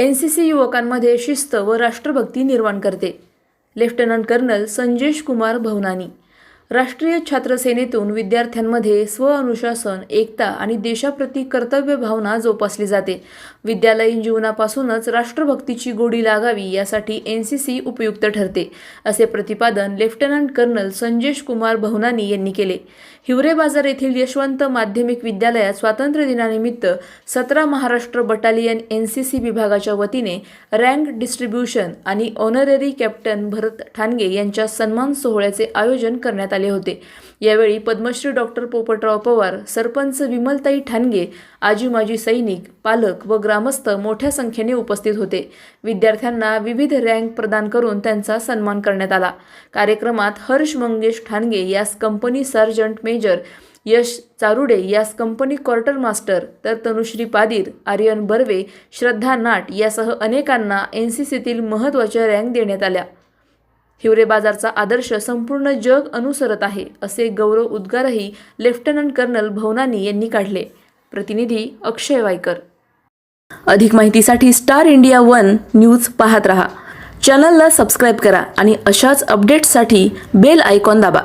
N C C युवकांमध्ये शिस्त व राष्ट्रभक्ती निर्माण करते. लेफ्टनंट कर्नल संजेश कुमार भवनानी राष्ट्रीय छात्र सेनेतून विद्यार्थ्यांमध्ये स्वअनुशासन एकता आणि देशाप्रती कर्तव्य भावना जोपासली जाते. विद्यालयीन जीवनापासूनच राष्ट्रभक्तीची गोडी लागावी यासाठी एन सी सी उपयुक्त ठरते असे प्रतिपादन लेफ्टनंट कर्नल संजेश कुमार भवनानी यांनी केले. हिवरे बाजार येथील यशवंत माध्यमिक विद्यालयात स्वातंत्र्य दिनानिमित्त सतरा Maharashtra battalion N C C विभागाच्या वतीने रँक डिस्ट्रीब्युशन आणि ऑनररी कॅप्टन भरत ठाणगे यांच्या सन्मान सोहळ्याचे आयोजन करण्यात आले. आले होते. यावेळी पद्मश्री डॉक्टर पोपटराव पवार सरपंच विमलताई ठाणगे आजी माजी सैनिक पालक व ग्रामस्थ मोठ्या संख्येने उपस्थित होते. विद्यार्थ्यांना विविध रँक प्रदान करून त्यांचा सन्मान करण्यात आला. कार्यक्रमात हर्ष मंगेश ठाणगे यास company sergeant major Yash Charude यास कंपनी क्वार्टर मास्टर तर तनुश्री पादीर आर्यन बर्वे श्रद्धा नाट यासह अनेकांना एन सी सीतील महत्त्वाच्या रँक देण्यात आल्या. हिवरे बाजारचा आदर्श संपूर्ण जग अनुसरत आहे असे गौरव उद्गारही लेफ्टनंट कर्नल भवनानी यांनी काढले. प्रतिनिधी अक्षय वायकर. अधिक माहितीसाठी स्टार इंडिया वन न्यूज पाहत रहा. चॅनलला सबस्क्राईब करा आणि अशाच अपडेट्ससाठी बेल आयकॉन दाबा.